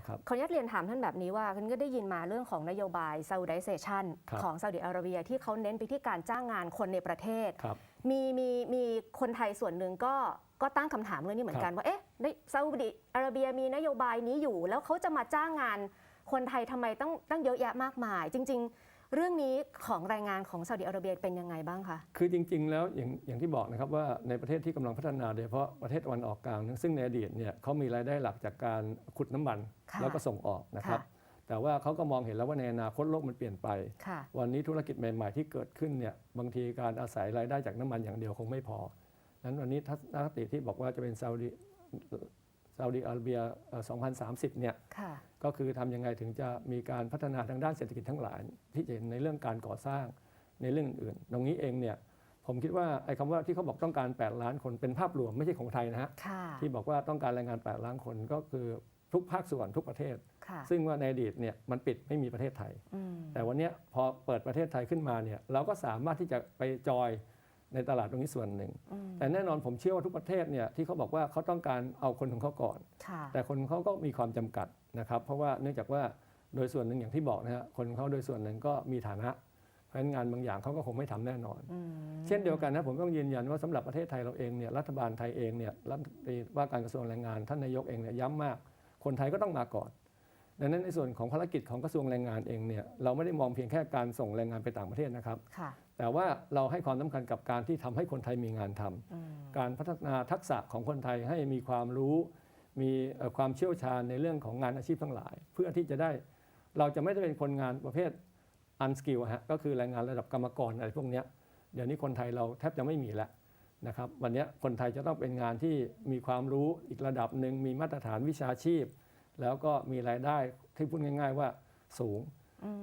นะครับขออนุญาตเรียนถามท่านแบบนี้ว่าคุณก็ได้ยินมาเรื่องของนโยบาย Saudization ครับของซาอุดิอาระเบียที่เขาเน้นไปที่การจ้างงานคนในประเทศครับมีมีมีคนไทยส่วนหนึ่งก็ก็ตั้งคำถามเรื่องนี้เหมือนกันว่าเอ๊ะในซาอุดิอาระเบียมีนโยบายนี้อยู่ แล้วเขาจะมาจ้างงานคนไทยทำไมต้องตั้งเยอะแยะมากมาย จริง ๆ เรื่องนี้ของรายงานของซาอุดิอาระเบียเป็นยังไงบ้างคะ คือจริง ๆ แล้วอย่างอย่างที่บอกนะครับว่าในประเทศที่กำลังพัฒนาโดยเฉพาะประเทศตะวันออกกลางซึ่งในอดีตเนี่ยเขามีรายได้หลักจากการขุดน้ำมันค่ะแล้วก็ส่งออกนะครับค่ะแต่ว่าเขาก็มองเห็นแล้วว่าในอนาคตโลกมันเปลี่ยนไปค่ะวันนี้ธุรกิจใหม่ ๆ ที่เกิดขึ้นเนี่ยบางทีการอาศัยรายได้จากน้ำมันอย่างเดียวคงไม่พอนั้นวันนี้ทัศนคติที่บอกว่าจะเป็นซาอุดิ ซาอุดิอาระเบียเอ่อ2030 เนี่ยค่ะก็คือทำยังไงถึงจะมีการพัฒนาทางด้านเศรษฐกิจทั้งหลาย ที่จะเห็นในเรื่องการก่อสร้างในเรื่องอื่นๆตรงนี้เองเนี่ยผมคิดว่าไอ้คำว่าที่เขาบอกต้องการ 8 ล้านคนเป็นภาพรวมไม่ใช่ของไทยนะฮะค่ะที่บอกว่าต้องการแรงงาน 8 ล้านคนก็คือทุกภาคส่วนทุกประเทศค่ะซึ่งว่าในอดีตเนี่ยมันปิดไม่มีประเทศไทยอืมแต่วันเนี้ยพอเปิดประเทศไทยขึ้นมาเนี่ยเราก็สามารถที่จะไปจอย ในตลาดตรงนี้ส่วนหนึ่งอืมแต่แน่นอนผมเชื่อว่าทุกประเทศเนี่ยที่เขาบอกว่าเขาต้องการเอาคนของเขาก่อนค่ะแต่คนเขาก็มีความจำกัดนะครับ เพราะว่าเนื่องจากว่าโดยส่วนหนึ่งอย่างที่บอกนะฮะคนเขาโดยส่วนหนึ่งก็มีฐานะเพราะฉะนั้นงานบางอย่างเขาก็คงไม่ทำแน่นอนอืมเช่นเดียวกันนะผมต้องยืนยันว่าสำหรับประเทศไทยเราเองเนี่ยรัฐบาลไทยเองเนี่ยรัฐมนตรีว่าการกระทรวงแรงงานท่านนายกเองเนี่ยย้ำมาก คนไทยก็ต้องมาก่อน ดังนั้นในส่วนของภารกิจของกระทรวงแรงงานเองเนี่ยเราไม่ได้มองเพียงแค่การส่งแรงงานไปต่างประเทศนะครับค่ะแต่ว่าเราให้ความสำคัญกับการที่ทำให้คนไทยมีงานทำอืมการพัฒนาทักษะของคนไทยให้มีความรู้ มีเอ่อความเชี่ยวชาญในเรื่องของงานอาชีพทั้งหลาย เพื่อที่จะได้เราจะไม่ได้เป็นคนงานประเภท unskill ฮะก็คือแรงงานระดับกรรมกรอะไรพวกเนี้ยเดี๋ยวนี้คนไทยเราแทบจะไม่มีแล้วนะครับวันเนี้ยคนไทยจะต้องเป็นงานที่มีความรู้อีกระดับหนึ่งมีมาตรฐานวิชาชีพ แล้วก็มีรายได้ที่พูดง่าย ๆ ว่าสูง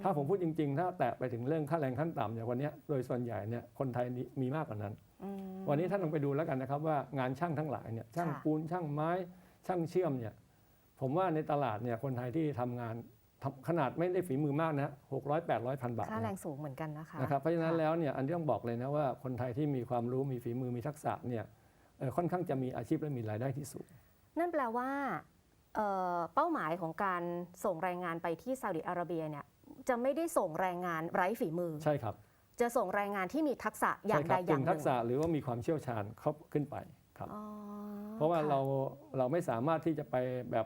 ถ้าผมพูดจริง ๆ ถ้าแตะไปถึงเรื่องค่าแรงขั้นต่ำอย่างวันเนี้ยโดยส่วนใหญ่เนี่ยคนไทยนี่มีมากกว่านั้นอืมวันนี้ท่านลองไปดูแล้วกันนะครับว่างานช่างทั้งหลายเนี่ยช่างค่ะปูนช่างไม้ช่างเชื่อมเนี่ยผมว่าในตลาดเนี่ยคนไทยที่ทำงานทำขนาดไม่ได้ฝีมือมากนะหกร้อยแปดร้อยพันบาท ค่าแรนะงสูงเหมือนกันนะคะนะครับเพราะฉะนั้นค่แล้วเนี่ยอันที่ต้องบอกเลยนะว่าคนไทยที่มีความรู้มีฝีมือมีทักษะเนี่ยเอ่อค่อนข้างจะมีอาชีพและมีรายได้ที่สูง นั่นแปลว่า เอ่อเป้าหมายของการส่งแรงงานไปที่ซาอุดิอาระเบียเนี่ยจะไม่ได้ส่งแรงงานไร้ฝีมือ ใช่ครับ จะส่งแรงงานที่มีทักษะอย่างใช่คใดรัอย่างกึ่หทันึ่กงษะหรือว่ามีความเชี่ยวชาญเขาขึ้นไปครับอ๋อเพราะว่าค่เราเราไม่สามารถที่จะไปแบบ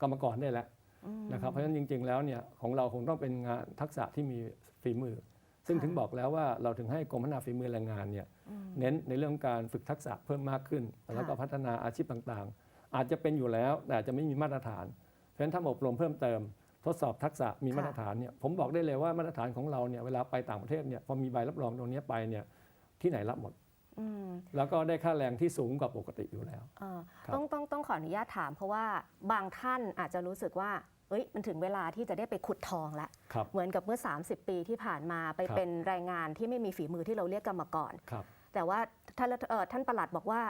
กรรมกรได้แล้วอืมนะครับเพราะฉะนั้นจริง ๆ แล้วเนี่ยของเราคงต้องเป็นงานทักษะที่มีฝีมือ ซึ่งค่ะถึงบอกแล้วว่าเราถึงให้กรมพัฒนาฝีมือแรงงานเนี่ยอืมเน้นในเรื่องการฝึกทักษะเพิ่มมากขึ้น แล้วก็ค่ะพัฒนาอาชีพต่างๆ อาจจะเป็นอยู่แล้ว แต่อาจจะไม่มีมาตรฐาน เพราะฉะนั้นถ้าอบรมเพิ่มเติม ทดสอบทักษะมีมาตรฐานเนี่ยผมบอกได้เลยว่ามาตรฐานของเราเนี่ยเวลาไปต่างประเทศเนี่ยพอมีใบรับรองตรงเนี้ยไปเนี่ยที่ไหนรับหมดอืมแล้วก็ได้ค่าแรงที่สูงกว่าปกติอยู่แล้วเอ่อครับต้องต้องต้องขออนุญาตถาม เพราะว่าบางท่านอาจจะรู้สึกว่าเอ้ยมันถึงเวลาที่จะได้ไปขุดทองแล้วครับเหมือนกับเมื่อ 30 ปีที่ผ่านมาไปครับเป็นแรงงานที่ไม่มีฝีมือที่เราเรียกกรรมกรครับแต่ว่าท่านรัฐเอ่อท่านประหลัดบอกว่า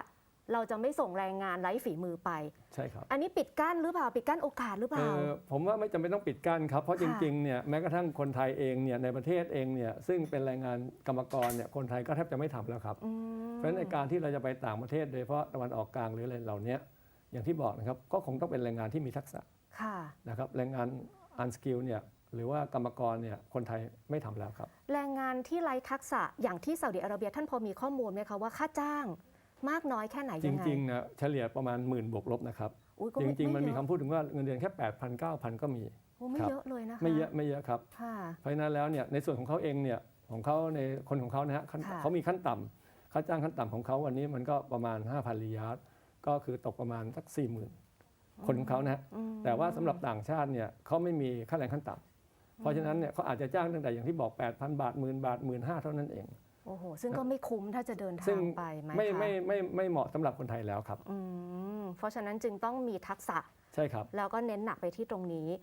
เราจะไม่ส่งแรงงานไร้ฝีมือไป ใช่ครับอันนี้ปิดกั้นหรือเปล่าปิดกั้นโอกาสหรือเปเอล่าอผมว่าไม่จำเป็นต้องปิดกั้นครับ เพราะจค่ะริงๆเนี่ยแม้กระทั่งคนไทยเองเนี่ยในประเทศเองเนี่ยซึ่งเป็นแรงงานกรรมกรเนี่ยคนไทยก็แทบจะไม่ทำแล้วครับอืมเพราะฉะนั้นในการที่เราจะไปต่างประเทศโดยเฉพาะตะวันออกกลางหรืออะไรเหล่านี้อย่างที่บอกนะครับก็คงต้องเป็นแรงงานที่มีทักษะค่ะ นะครับแรงงานอันสกิลเนี่ยหรือว่ากรรมกรเนี่ยคนไทยไม่ทำแล้วครับ แรงงานที่ไร้ทักษะอย่างที่ซาอุดิอาระเบียท่านพอมีข้อมูลไหมคะว่าค่าจ้าง มากน้อยแค่ไหนจยังไง ริงๆนะเฉลี่ยประมาณหมื่นบวกลบนะครับ อุ๊ยก็จไริง ๆ มันมีไเยคำอะพูดถึงว่าเงินเดือนแค่ 8,000 9,000ก็มี โอ้ไม่ครับเยอะเลยนะคะไม่เยอะไม่เยอะครับ ค่ะ เพราะฉะนั้นแล้วเนี่ยในส่วนของเขาเองเนี่ยของเขาในคนของเขานะฮะขั้นค่ะ เขามีขั้นต่ำค่าจ้างขั้นต่ำของเขาวันนี้มันก็ประมาณ 5,000ลียาร์ดก็คือตกประมาณสัก 40,000 คนของเขานะฮะอืมแต่ว่าสำหรับต่างชาติเนี่ยเขาไม่มีค่าแรงขั้นต่ำเพราะฉะนั้นเนี่ยเขาอาจจะจ้างตั้งแต่อย่างที่บอก 8,000 บาทหมื่นบาทหมื่นห้าเท่านั้นเอง โอ้โห ซึ่งก็ไม่คุ้มถ้าจะเดินซึ่ทางงไปไหมไม่คะไม่ไม่ไม่เหมาะสำหรับคนไทยแล้วครับ อืม เพราะฉะนั้นจึงต้องมีทักษะ ใช่ครับ แล้วก็เน้นหนักไปที่ตรงนี้